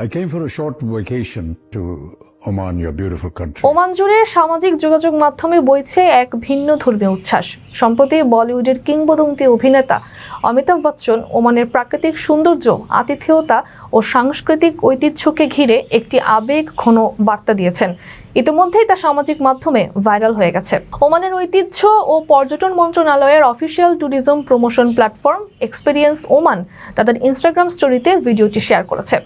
I came for a short vacation to Oman, your beautiful country. Oman জুড়ে সামাজিক যোগাযোগ মাধ্যমে বইছে এক ভিন্ন ধর্মীয় উচ্ছ্বাস সম্প্রতি বলিউডের কিংবদন্তি অভিনেতা অমিতাভ বচ্চন ওমানের প্রাকৃতিক সৌন্দর্য, আতিথেয়তা ও সাংস্কৃতিক ঐতিহ্যকে ঘিরে একটি আবেগ ঘন বার্তা দিয়েছেন। ইতিমধ্যেই তা সামাজিক মাধ্যমে ভাইরাল হয়ে গেছে। ওমানের ঐতিহ্য ও পর্যটন মন্ত্রণালয়ের official tourism promotion platform experience Oman তাদের ইনস্টাগ্রাম স্টোরিতে ভিডিওটি শেয়ার করেছে।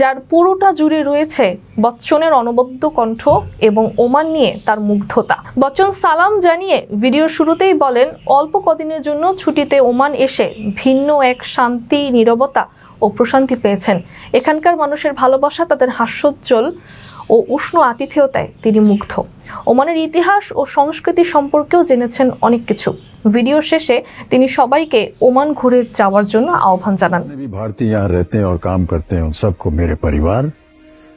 যার পুরোটা জুড়ে রয়েছে বচ্চনের অনবদ্য কণ্ঠ এবং ওমান নিয়ে তার মুগ্ধতা বচ্চন সালাম জানিয়ে ভিডিওর শুরুতেই বলেন অল্প কদিনের জন্য ছুটিতে ওমান এসে ভিন্ন এক শান্তি নীরবতা ও প্রশান্তি পেয়েছেন এখানকার মানুষের ভালোবাসা তাদের হাস্যোজ্জ্বল ও উষ্ণ আতিথেয়তায় তিনি মুগ্ধ ওমানের ইতিহাস ও সংস্কৃতি সম্পর্কেও জেনেছেন অনেক কিছু ভিডিও শেষে তিনি সবাইকে ওমান ঘুরে যাওয়ার জন্য আহ্বান জানান जितने भी भारतीय यहाँ रहते हैं और काम करते हैं उन सबको मेरे परिवार